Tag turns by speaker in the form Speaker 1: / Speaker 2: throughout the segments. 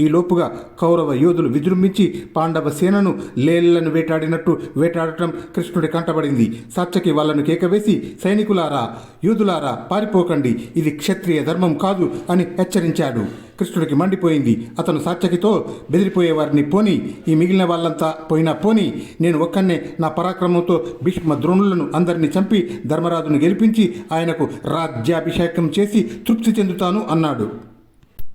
Speaker 1: ఈ లోపుగా కౌరవ యోధులు విజృంభించి పాండవ సేనను లేళ్ళను వేటాడినట్టు వేటాడటం కృష్ణుడి కంటబడింది. సాత్యకి వాళ్ళను కేకవేసి సైనికులారా యూదులారా పారిపోకండి. ఇది క్షత్రియ ధర్మం కాదు అని హెచ్చరించాడు. కృష్ణుడికి మండిపోయింది. అతను సాత్యకితో బెదిరిపోయే వారిని పోని ఈ మిగిలిన వాళ్ళంతా పోయినా పోని నేను ఒక్కనే నా పరాక్రమంతో భీష్మ ద్రోణులను అందరినీ చంపి ధర్మరాజును గెలిపించి ఆయనకు రాజ్యాభిషేకం చేసి తృప్తి చెందుతాను అన్నాడు.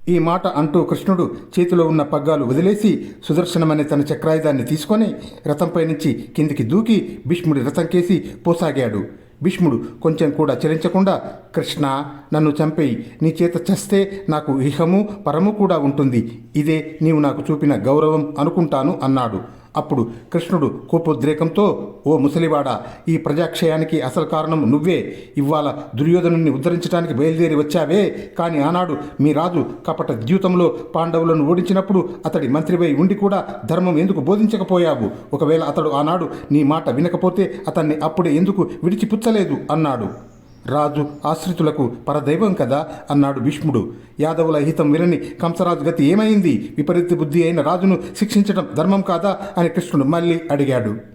Speaker 1: ఈ మాట అంటూ కృష్ణుడు చేతిలో ఉన్న పగ్గాలు వదిలేసి సుదర్శనమనే తన చక్రాయుధాన్ని తీసుకొని రథంపై నుంచి కిందికి దూకి భీష్ముడి రథం కేసి పోసాగాడు. భీష్ముడు కొంచెం కూడా చలించకుండా కృష్ణ నన్ను చంపేయి. నీ చేత చస్తే నాకు ఇహము పరము కూడా ఉంటుంది. ఇదే నీవు నాకు చూపిన గౌరవం అనుకుంటాను అన్నాడు. అప్పుడు కృష్ణుడు కోపోద్రేకంతో ఓ ముసలివాడా ఈ ప్రజాక్షయానికి అసలు కారణం నువ్వే. ఇవాళ దుర్యోధనుని ఉద్ధరించడానికి బయలుదేరి వచ్చావే. కానీ ఆనాడు మీ రాజు కపట ద్యూతంలో పాండవులను ఓడించినప్పుడు అతడి మంత్రిపై ఉండి కూడా ధర్మం ఎందుకు బోధించకపోయావు? ఒకవేళ అతడు ఆనాడు నీ మాట వినకపోతే అతన్ని అప్పుడే ఎందుకు విడిచిపుచ్చలేదు? అన్నాడు. రాజు ఆశ్రితులకు పరదైవం కదా అన్నాడు భీష్ముడు. యాదవుల హితం వినని కంసరాజు గతి ఏమైంది? విపరీత బుద్ధి అయిన రాజును శిక్షించడం ధర్మం కాదా? అని కృష్ణుడు మళ్ళీ అడిగాడు.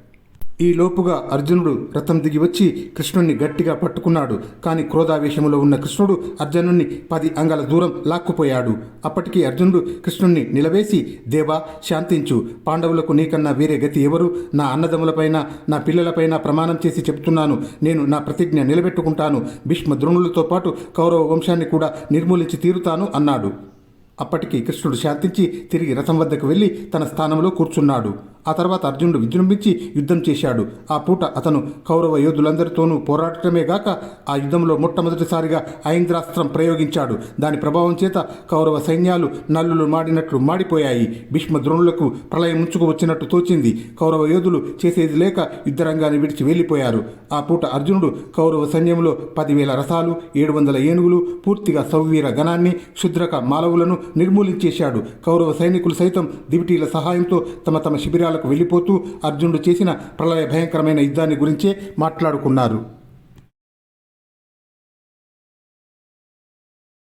Speaker 1: ఈ లోపుగా అర్జునుడు రథం దిగి వచ్చి కృష్ణుణ్ణి గట్టిగా పట్టుకున్నాడు. కానీ క్రోధావేశంలో ఉన్న కృష్ణుడు అర్జునుణ్ణి పది అంగల దూరం లాక్కుపోయాడు. అప్పటికి అర్జునుడు కృష్ణుణ్ణి నిలవేసి దేవా శాంతించు. పాండవులకు నీకన్నా వేరే గతి ఎవరు? నా అన్నదమ్ములపైన నా పిల్లలపైన ప్రమాణం చేసి చెప్తున్నాను నేను నా ప్రతిజ్ఞ నిలబెట్టుకుంటాను. భీష్మ ద్రోణులతో పాటు కౌరవ వంశాన్ని కూడా నిర్మూలించి తీరుతాను అన్నాడు. అప్పటికి కృష్ణుడు శాంతించి తిరిగి రథం వద్దకు వెళ్ళి తన స్థానంలో కూర్చున్నాడు. ఆ తర్వాత అర్జునుడు విజృంభించి యుద్ధం చేశాడు. ఆ పూట అతను కౌరవ యోధులందరితోనూ పోరాడటమే గాక ఆ యుద్ధంలో మొట్టమొదటిసారిగా ఐంద్రాస్త్రం ప్రయోగించాడు. దాని ప్రభావం చేత కౌరవ సైన్యాలు నల్లులు మాడినట్లు మాడిపోయాయి. భీష్మ ద్రోణులకు ప్రళయం ముంచుకు వచ్చినట్టు తోచింది. కౌరవ యోధులు చేసేది లేక యుద్ధరంగాన్ని విడిచి వెళ్ళిపోయారు. ఆ పూట అర్జునుడు కౌరవ సైన్యంలో పదివేల రసాలు ఏడు వందల ఏనుగులు పూర్తిగా సౌవీర గణాన్ని క్షుద్రక మాలవులను నిర్మూలించేశాడు. కౌరవ సైనికులు సైతం దివిటీల సహాయంతో తమ తమ శిబిరాలకు వెళ్ళిపోతూ అర్జునుడు చేసిన ప్రళయ భయంకరమైన యుద్ధాన్ని గురించే మాట్లాడుకున్నారు.